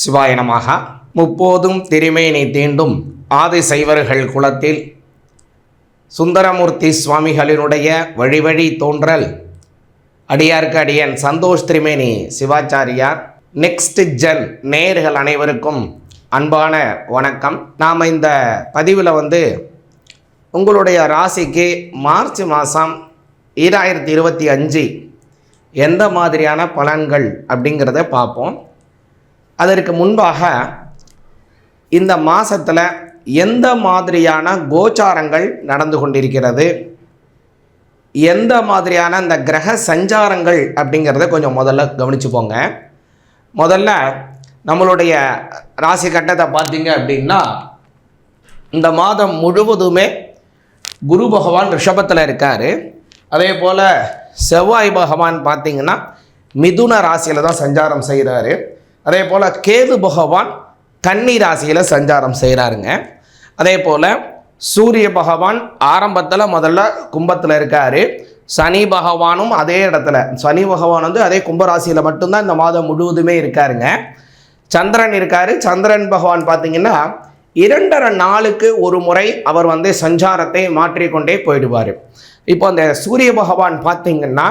சிவாய நமக முப்போதும் திருமேனி தீண்டும் ஆதி சைவர்கள் குலத்தில் சுந்தரமூர்த்தி சுவாமிகளினுடைய வழிவழி தோன்றல். அடியார்க்கு அடியன் சந்தோஷ் திரிமேனி சிவாச்சாரியார். நெக்ஸ்ட் ஜென் நேர்கள் அனைவருக்கும் அன்பான வணக்கம். நாம் இந்த பதிவில் வந்து உங்களுடைய ராசிக்கு மார்ச் மாதம் ஈராயிரத்தி இருபத்தி அஞ்சு எந்த மாதிரியான பலன்கள் அப்படிங்கிறத பார்ப்போம். அதற்கு முன்பாக இந்த மாதத்தில் எந்த மாதிரியான கோச்சாரங்கள் நடந்து கொண்டிருக்கிறது? எந்த மாதிரியான இந்த கிரக சஞ்சாரங்கள் அப்படிங்கிறத கொஞ்சம் முதல்ல கவனிச்சுப்போங்க முதல்ல நம்மளுடைய ராசி கட்டத்தை பார்த்தீங்க அப்படின்னா இந்த மாதம் முழுவதுமே குரு பகவான் ரிஷபத்தில் இருக்கார். அதே போல் செவ்வாய் பகவான் பார்த்தீங்கன்னா மிதுன ராசியில் தான் சஞ்சாரம் செய்கிறாரு அதே போல் கேது பகவான் கன்னி ராசியில் சஞ்சாரம் செய்கிறாருங்க அதே போல் சூரிய பகவான் ஆரம்பத்தில் முதல்ல கும்பத்தில் இருக்கார். சனி பகவானும் அதே இடத்துல. சனி பகவான் வந்து அதே கும்பராசியில் மட்டும்தான் இந்த மாதம் முழுவதுமே இருக்காருங்க. சந்திரன் இருக்காரு. சந்திரன் பகவான் பார்த்தீங்கன்னா இரண்டரை நாளுக்கு ஒரு முறை அவர் வந்து சஞ்சாரத்தை மாற்றிக்கொண்டே போயிடுவார். இப்போ அந்த சூரிய பகவான் பார்த்தீங்கன்னா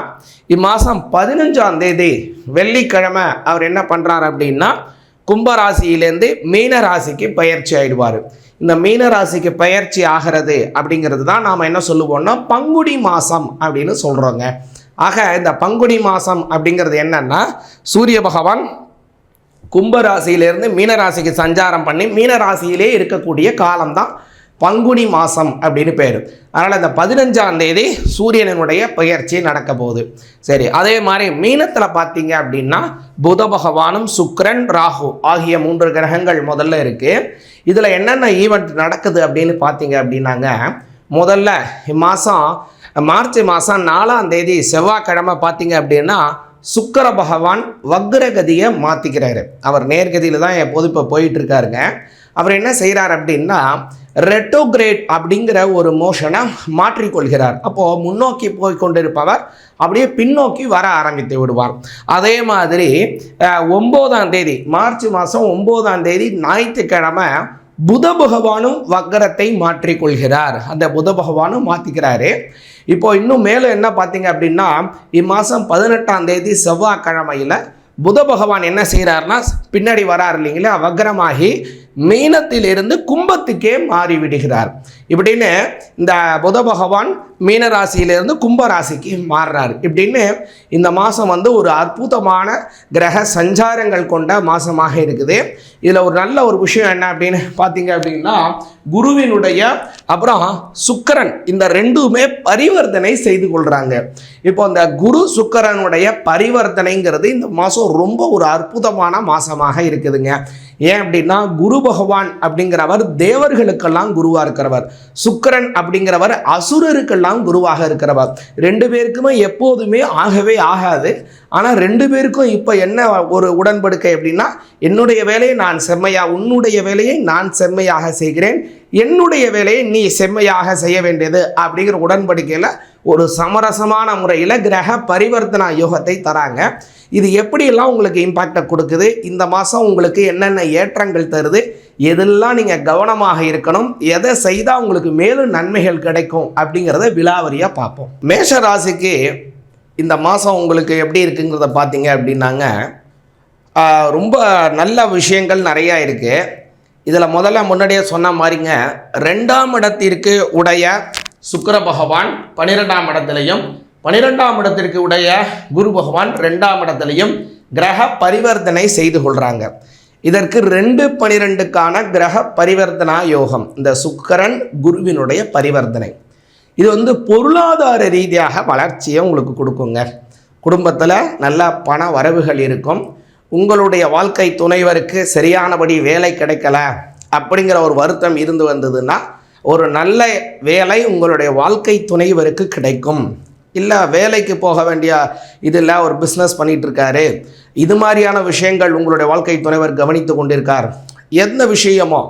இம்மாதம் பதினஞ்சாம் தேதி வெள்ளிக்கிழமை அவர் என்ன பண்ணுறாரு அப்படின்னா கும்பராசியிலேருந்து மீன ராசிக்கு பயிற்சி ஆயிடுவார். இந்த மீன ராசிக்கு பயிற்சி ஆகிறது அப்படிங்கிறது தான் நாம் என்ன சொல்லுவோம்னா பங்குடி மாதம் அப்படின்னு சொல்கிறோங்க ஆக இந்த பங்குனி மாதம் அப்படிங்கிறது என்னன்னா சூரிய பகவான் கும்பராசியிலேருந்து மீனராசிக்கு சஞ்சாரம் பண்ணி மீனராசியிலே இருக்கக்கூடிய காலம்தான் பங்குனி மாதம் அப்படின்னு பேர். அதனால் அந்த பதினஞ்சாம் தேதி சூரியனுடைய பெயர்ச்சி நடக்க போகுது. சரி அதே மாதிரி மீனத்தில் பார்த்தீங்க அப்படின்னா புத பகவானும் சுக்கிரன் ராகு ஆகிய மூன்று கிரகங்கள் முதல்ல இருக்குது இதில் என்னென்ன ஈவெண்ட் நடக்குது அப்படின்னு பார்த்தீங்க அப்படின்னாங்க. முதல்ல இம்மாதம் மார்ச் மாதம் நாலாம் தேதி செவ்வாய்க்கிழமை பார்த்தீங்க அப்படின்னா சுக்கர பகவான் வக்ரகதியை மாற்றிக்கிறாரு அவர் நேர்கதியில் தான் எப்போது இப்போ போயிட்டு இருக்காருங்க. அவர் என்ன செய்கிறார் அப்படின்னா ரெட்டோகிரேட் அப்படிங்கிற ஒரு மோஷனை மாற்றிக்கொள்கிறார். அப்போது முன்னோக்கி போய் கொண்டிருப்பவர் அப்படியே பின்னோக்கி வர ஆரம்பித்து விடுவார். அதே மாதிரி ஒம்போதாம் தேதி மார்ச் மாதம் ஒம்போதாம் தேதி ஞாயிற்றுக்கிழமை புத பகவானும் வக்கரத்தை மாற்றிக்கொள்கிறார். அந்த புத பகவானும் மாற்றிக்கிறாரு இப்போ இன்னும் மேலும் என்ன பார்த்தீங்க அப்படின்னா இம்மாதம் பதினெட்டாம் தேதி செவ்வாய்க்கிழமையில் புத பகவான் என்ன செய்கிறாருன்னா பின்னாடி வரார் இல்லைங்களா வக்ரமாகி மீனத்திலிருந்து கும்பத்துக்கே மாறிவிடுகிறார். இப்படின்னு இந்த புத பகவான் மீன ராசியிலிருந்து கும்ப ராசிக்கு மாறுறார். இப்படின்னு இந்த மாதம் வந்து ஒரு அற்புதமான கிரக சஞ்சாரங்கள் கொண்ட மாதமாக இருக்குது. இதில் ஒரு நல்ல ஒரு விஷயம் என்ன அப்படின்னு பார்த்தீங்க அப்படின்னா குருவினுடைய அப்புறம் சுக்கரன் இந்த ரெண்டுமே பரிவர்த்தனை செய்து கொள்கிறாங்க இப்போ இந்த குரு சுக்கரனுடைய பரிவர்த்தனைங்கிறது இந்த மாதம் ரொம்ப ஒரு அற்புதமான மாதமாக இருக்குதுங்க. ஏன் அப்படின்னா குரு பகவான் அப்படிங்கிறவர் தேவர்களுக்கெல்லாம் குருவாக இருக்கிறவர். சுக்கரன் அப்படிங்கிறவர் அசுரருக்கெல்லாம் குருவாக இருக்கிறவர். ரெண்டு பேருக்குமே எப்போதுமே ஆகவே ஆகாது. ஆனால் ரெண்டு பேருக்கும் இப்போ என்ன ஒரு உடன்படுக்கை அப்படின்னா என்னுடைய வேலையை நான் செம்மையாக உன்னுடைய வேலையை நான் செம்மையாக செய்கிறேன். என்னுடைய வேலையை நீ செம்மையாக செய்ய வேண்டியது அப்படிங்கிற உடன்படிக்கையில் ஒரு சமரசமான முறையில் கிரக பரிவர்த்தனா யோகத்தை தராங்க. இது எப்படியெல்லாம் உங்களுக்கு இம்பாக்டை கொடுக்குது? இந்த மாதம் உங்களுக்கு என்னென்ன ஏற்றங்கள் தருது? எதெல்லாம் நீங்கள் கவனமாக இருக்கணும்? எதை செய்தால் உங்களுக்கு மேலும் நன்மைகள் கிடைக்கும்? அப்படிங்கிறத விலாவரியாக பார்ப்போம். மேஷ ராசிக்கு இந்த மாதம் உங்களுக்கு எப்படி இருக்குங்கிறத பார்த்தீங்க அப்படின்னாங்க ரொம்ப நல்ல விஷயங்கள் நிறையா இருக்குது இதில் முதல்ல முன்னாடியே சொன்ன மாதிரிங்க ரெண்டாம் இடத்திற்கு உடைய சுக்கர பகவான் பன்னிரெண்டாம் இடத்துலையும் பன்னிரெண்டாம் இடத்திற்கு உடைய குரு பகவான் ரெண்டாம் இடத்துலையும் கிரக பரிவர்த்தனை செய்து கொள்கிறாங்க இதற்கு ரெண்டு பனிரெண்டுக்கான கிரக பரிவர்த்தனா யோகம் இந்த சுக்கரன் குருவினுடைய பரிவர்த்தனை. இது வந்து பொருளாதார ரீதியாக வளர்ச்சியை உங்களுக்கு கொடுக்குங்க. குடும்பத்தில் நல்ல பண வரவுகள் இருக்கும். உங்களுடைய வாழ்க்கை துணைவருக்கு சரியானபடி வேலை கிடைக்கல அப்படிங்கிற ஒரு வருத்தம் இருந்து வந்ததுன்னா ஒரு நல்ல வேலை உங்களுடைய வாழ்க்கை துணைவருக்கு கிடைக்கும். இல்லை வேலைக்கு போக வேண்டிய இதில் ஒரு பிஸ்னஸ் பண்ணிட்டு இருக்காரு இது மாதிரியான விஷயங்கள் உங்களுடைய வாழ்க்கை துணைவர் கவனித்து கொண்டிருக்கார். எந்த விஷயமோ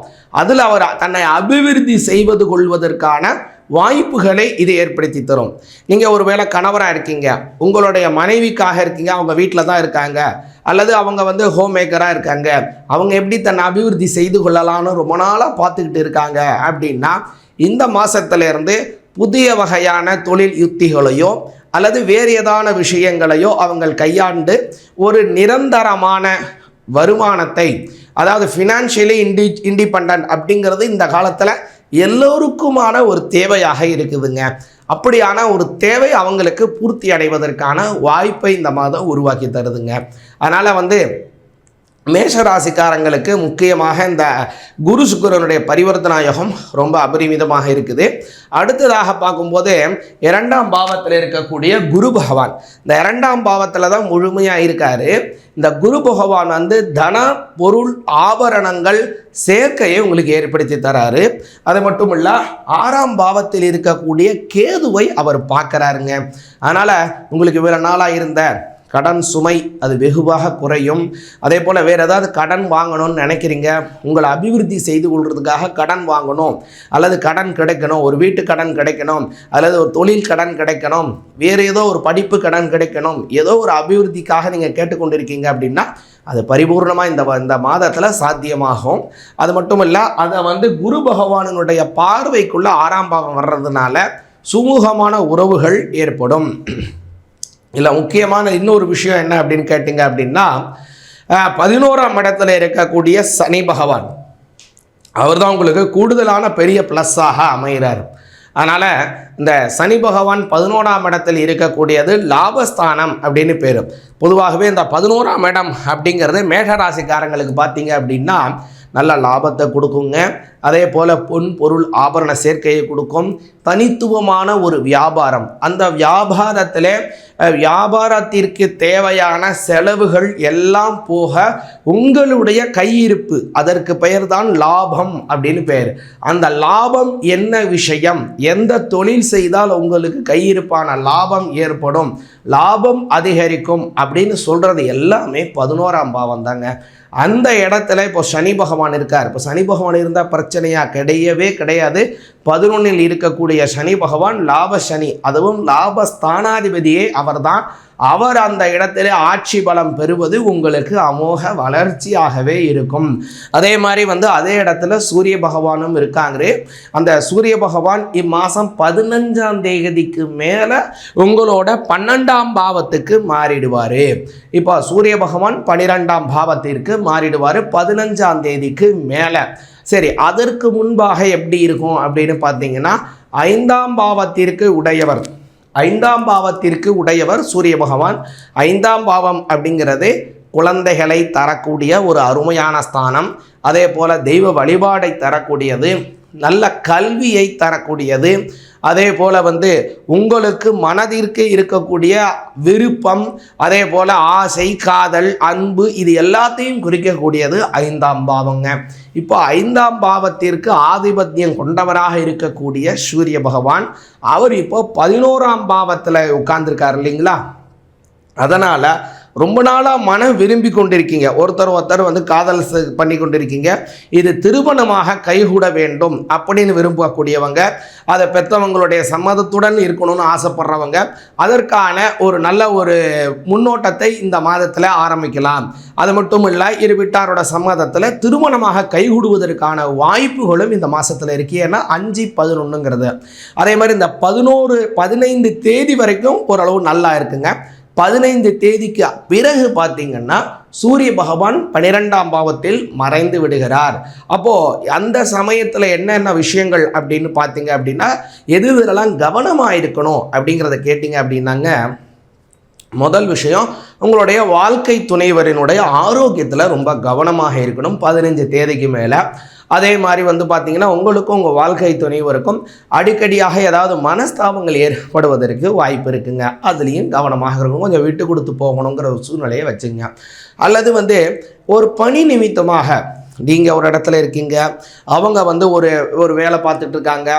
அதில் அவர் தன்னை அபிவிருத்தி செய்வது கொள்வதற்கான வாய்ப்புகளை இது ஏற்படுத்தி தரும். நீங்கள் ஒருவேளை கணவராக இருக்கீங்க உங்களுடைய மனைவிக்காக இருக்கீங்க அவங்க வீட்டில் தான் இருக்காங்க அல்லது அவங்க வந்து ஹோம் மேக்கராக இருக்காங்க அவங்க எப்படி தன்னை அபிவிருத்தி செய்து கொள்ளலாம்னு ரொம்ப நாளாக பார்த்துக்கிட்டு இருக்காங்க அப்படின்னா இந்த மாதத்துலேருந்து புதிய வகையான தொழில் யுக்திகளையோ அல்லது வேறு ஏதான விஷயங்களையோ அவங்க கையாண்டு ஒரு நிரந்தரமான வருமானத்தை அதாவது ஃபினான்ஷியலி இண்டி இண்டிபெண்ட் அப்படிங்கிறது இந்த காலத்தில் எல்லோருக்குமான ஒரு தேவையாக இருக்குதுங்க. அப்படியான ஒரு தேவை அவங்களுக்கு பூர்த்தி அடைவதற்கான வாய்ப்பை இந்த மாதம் உருவாக்கி தருதுங்க. அதனால் வந்து மேஷராசிக்காரங்களுக்கு முக்கியமாக இந்த குரு சுக்கரனுடைய பரிவர்த்தனா யோகம் ரொம்ப அபரிமிதமாக இருக்குது. அடுத்ததாக பார்க்கும்போது இரண்டாம் பாவத்தில் இருக்கக்கூடிய குரு பகவான். இந்த இரண்டாம் பாவத்தில் தான் முழுமையாக இருக்காரு. இந்த குரு பகவான் வந்து தன பொருள் ஆபரணங்கள் சேர்க்கையை உங்களுக்கு ஏற்படுத்தி தராரு. அது மட்டும் இல்ல ஆறாம் பாவத்தில் இருக்கக்கூடிய கேதுவை அவர் பார்க்கறாருங்க. அதனால் உங்களுக்கு இவ்வளோ நாளாக இருந்த கடன் சுமை அது வெகுவாக குறையும். அதே போல் வேறு ஏதாவது கடன் வாங்கணும்னு நினைக்கிறீங்க உங்களை அபிவிருத்தி செய்து கொள்றதுக்காக கடன் வாங்கணும் அல்லது கடன் கிடைக்கணும் ஒரு வீட்டு கடன் கிடைக்கணும் அல்லது ஒரு தொழில் கடன் கிடைக்கணும் வேறு ஏதோ ஒரு படிப்பு கடன் கிடைக்கணும் ஏதோ ஒரு அபிவிருத்திக்காக நீங்கள் கேட்டுக்கொண்டிருக்கீங்க அப்படின்னா அது பரிபூர்ணமாக இந்த இந்த மாதத்தில் சாத்தியமாகும். அது மட்டும் இல்லை அதை வந்து குரு பகவானினுடைய பார்வைக்குள்ளே ஆறாம் பாகம் வர்றதுனால சுமூகமான உறவுகள் ஏற்படும். இல்லை முக்கியமான இன்னொரு விஷயம் என்ன அப்படின்னு கேட்டிங்க அப்படின்னா பதினோராம் இடத்துல இருக்கக்கூடிய சனி பகவான். அவர் தான் உங்களுக்கு கூடுதலான பெரிய ப்ளஸ்ஸாக அமைகிறார் அதனால் இந்த சனி பகவான் பதினோராம் இடத்தில் இருக்கக்கூடியது லாபஸ்தானம் அப்படின்னு பேர். பொதுவாகவே இந்த பதினோராம் இடம் அப்படிங்கிறது மேஷராசிக்காரங்களுக்கு பார்த்தீங்க அப்படின்னா நல்ல லாபத்தை கொடுக்குங்க. அதே போல் பொன் பொருள் ஆபரண சேர்க்கையை கொடுக்கும். தனித்துவமான ஒரு வியாபாரம். அந்த வியாபாரத்தில் வியாபாரத்திற்கு தேவையான செலவுகள் எல்லாம் போக உங்களுடைய கையிருப்பு அதற்கு பெயர் தான் லாபம் அப்படின்னு பெயர். அந்த லாபம் என்ன விஷயம்? எந்த தொழில் செய்தால் உங்களுக்கு கையிருப்பான லாபம் ஏற்படும்? லாபம் அதிகரிக்கும் அப்படின்னு சொல்கிறது எல்லாமே பதினோராம் பாவம் தாங்க. அந்த இடத்துல இப்போ சனி பகவான் இருக்கார். இப்போ சனி பகவான் இருந்தால் பிரச்சனையாக கிடையவே கிடையாது. பதினொன்னில் இருக்கக்கூடிய சனி பகவான் லாப சனி அதுவும் லாபஸ்தானாதிபதியே அவர்தான். அவர் அந்த இடத்துல ஆட்சி பலம் பெறுவது உங்களுக்கு அமோக வளர்ச்சியாகவே இருக்கும். அதே மாதிரி வந்து அதே இடத்துல சூரிய பகவானும் இருக்காங்க அந்த சூரிய பகவான் இம்மாதம் பதினஞ்சாம் தேதிக்கு மேலே உங்களோட பன்னெண்டாம் பாவத்துக்கு மாறிடுவார். இப்போ சூரிய பகவான் பன்னிரெண்டாம் பாவத்திற்கு மாறிடுவார் பதினஞ்சாம் தேதிக்கு மேலே. சரி அதற்கு முன்பாக எப்படி இருக்கும் அப்படின்னு பார்த்தீங்கன்னா ஐந்தாம் பாவத்திற்கு உடையவர். ஐந்தாம் பாவத்திற்கு உடையவர் சூரிய பகவான். ஐந்தாம் பாவம் அப்படிங்கிறது குழந்தைகளை தரக்கூடிய ஒரு அருமையான ஸ்தானம். அதே போல் தெய்வ வழிபாடை தரக்கூடியது. நல்ல கல்வியை தரக்கூடியது. அதே போல் வந்து உங்களுக்கு மனதிற்கு இருக்கக்கூடிய விருப்பம் அதே போல் ஆசை காதல் அன்பு இது எல்லாத்தையும் குறிக்கக்கூடியது ஐந்தாம் பாவங்க. இப்போ ஐந்தாம் பாவத்திற்கு ஆதிபத்தியம் கொண்டவராக இருக்கக்கூடிய சூரிய பகவான் அவர் இப்போ பதினோராம் பாவத்தில் உட்கார்ந்துருக்கார் இல்லைங்களா? அதனால் ரொம்ப நாளாக மனம் விரும்பி கொண்டிருக்கீங்க. ஒருத்தர் ஒருத்தர் வந்து காதல் ச- பண்ணி கொண்டிருக்கீங்க. இது திருமணமாக கைகூட வேண்டும் அப்படின்னு விரும்பக்கூடியவங்க அதை பெற்றவங்களுடைய சம்மதத்துடன் இருக்கணும்னு ஆசைப்படுறவங்க அதற்கான ஒரு நல்ல ஒரு முன்னோட்டத்தை இந்த மாதத்தில் ஆரம்பிக்கலாம். அது மட்டும் இல்லை இரு வீட்டாரோட சம்மதத்தில் திருமணமாக கைகூடுவதற்கான வாய்ப்புகளும் இந்த மாதத்தில் இருக்கு. ஏன்னா அஞ்சு பதினொன்றுங்கிறது அதே மாதிரி இந்த பதினோரு பதினைந்து தேதி வரைக்கும் ஓரளவு நல்லா இருக்குங்க. பதினைந்து தேதிக்கு பிறகு பார்த்தீங்கன்னா சூரிய பகவான் பன்னிரெண்டாம் பாவத்தில் மறைந்து விடுகிறார். அப்போது அந்த சமயத்தில் என்னென்ன விஷயங்கள் அப்படின்னு பார்த்தீங்க அப்படின்னா எது இதெல்லாம் கவனமாக இருக்கணும் அப்படிங்கிறத கேட்டிங்க அப்படின்னாங்க. முதல் விஷயம் உங்களுடைய வாழ்க்கை துணைவரினுடைய ஆரோக்கியத்தில் ரொம்ப கவனமாக இருக்கணும். பதினஞ்சு தேதிக்கு மேலே அதே மாதிரி வந்து பார்த்தீங்கன்னா உங்களுக்கும் உங்கள் வாழ்க்கை துணைவருக்கும் அடிக்கடியாக ஏதாவது மனஸ்தாபங்கள் ஏற்படுவதற்கு வாய்ப்பு இருக்குங்க. அதுலேயும் கவனமாக இருக்கும் கொஞ்சம் விட்டு கொடுத்து போகணுங்கிற ஒரு சூழ்நிலையை வச்சுங்க. அல்லது வந்து ஒரு பணி நிமித்தமாக நீங்கள் ஒரு இடத்துல இருக்கீங்க. அவங்க வந்து ஒரு ஒரு வேலை பார்த்துட்ருக்காங்க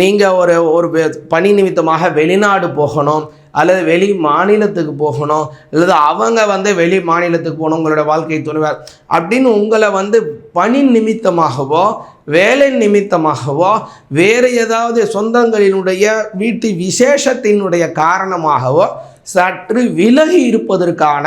நீங்கள் ஒரு ஒரு பணி நிமித்தமாக வெளிநாடு போகணும். அல்லது வெளி மாநிலத்துக்கு போகணும் அல்லது அவங்க வந்து வெளி மாநிலத்துக்கு போகணும் உங்களோட வாழ்க்கை துணைவர் அப்படின்னு உங்களை வந்து பணி நிமித்தமாகவோ வேலை நிமித்தமாகவோ வேறு ஏதாவது சொந்தங்களினுடைய வீட்டு விசேஷத்தினுடைய காரணமாகவோ சற்று விலகி இருப்பதற்கான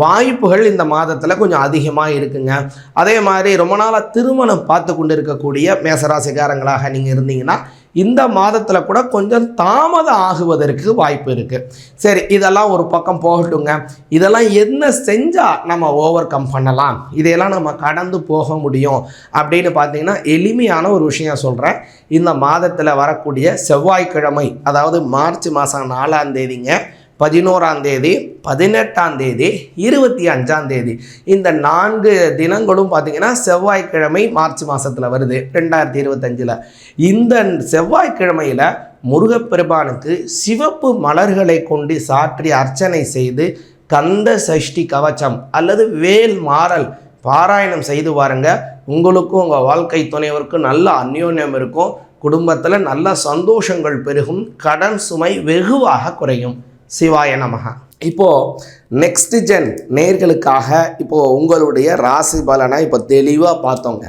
வாய்ப்புகள் இந்த மாதத்தில் கொஞ்சம் அதிகமாக இருக்குங்க. அதே மாதிரி ரொம்ப நாளாக திருமணம் பார்த்து கொண்டு இருக்கக்கூடிய மேசராசிக்காரங்களாக நீங்கள் இருந்தீங்கன்னா இந்த மாதத்தில் கூட கொஞ்சம் தாமதம் ஆகுவதற்கு வாய்ப்பு இருக்குது சரி இதெல்லாம் ஒரு பக்கம் போகட்டுங்க. இதெல்லாம் என்ன செஞ்சால் நம்ம ஓவர் கம் பண்ணலாம்? இதையெல்லாம் நம்ம கடந்து போக முடியும். அப்படின்னு பார்த்தீங்கன்னா எளிமையான ஒரு விஷயம் சொல்கிறேன் இந்த மாதத்தில் வரக்கூடிய செவ்வாய்க்கிழமை அதாவது மார்ச் மாதம் நாலாம் தேதிங்க. பதினோராம் தேதி பதினெட்டாம் தேதி இருபத்தி அஞ்சாம் தேதி. இந்த நான்கு தினங்களும் பார்த்தீங்கன்னா செவ்வாய்க்கிழமை மார்ச் மாதத்தில் வருது ரெண்டாயிரத்தி இருபத்தஞ்சில். இந்த செவ்வாய்க்கிழமையில் முருகப்பெருமானுக்கு சிவப்பு மலர்களை கொண்டு சாற்றி அர்ச்சனை செய்து கந்த சஷ்டி கவச்சம் அல்லது வேல் மாறல் பாராயணம் செய்து பாருங்க. உங்களுக்கும் உங்கள் வாழ்க்கை துணைவருக்கும் நல்ல அந்யோன்யம் இருக்கும். குடும்பத்தில் நல்ல சந்தோஷங்கள் பெருகும். கடன் சுமை வெகுவாக குறையும். சிவாய நமக இப்போது நெக்ஸ்ட் ஜென் நேர்களுக்காக இப்போது உங்களுடைய ராசி பலனை இப்போ தெளிவாக பார்த்தோங்க.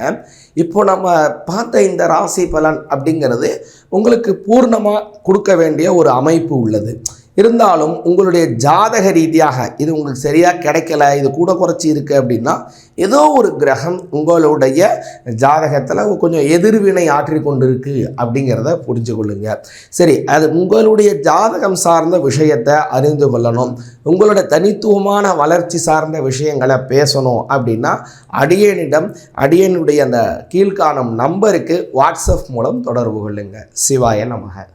இப்போ நம்ம பார்த்த இந்த ராசி பலன் அப்படிங்கிறது உங்களுக்கு பூர்ணமாக கொடுக்க வேண்டிய ஒரு அமைப்பு உள்ளது. இருந்தாலும் உங்களுடைய ஜாதக ரீதியாக இது உங்களுக்கு சரியாக கிடைக்கல இது கூட குறைச்சி இருக்குது அப்படின்னா ஏதோ ஒரு கிரகம் உங்களுடைய ஜாதகத்தில் கொஞ்சம் எதிர்வினை ஆற்றி கொண்டிருக்கு அப்படிங்கிறத புரிஞ்சு கொள்ளுங்க. சரி அது உங்களுடைய ஜாதகம் சார்ந்த விஷயத்தை அறிந்து கொள்ளணும். உங்களோட தனித்துவமான வளர்ச்சி சார்ந்த விஷயங்களை பேசணும் அப்படின்னா அடியனிடம் அடியனுடைய அந்த கீழ்காணும் நம்பருக்கு வாட்ஸ்அப் மூலம் தொடர்பு கொள்ளுங்கள் சிவாய நமக.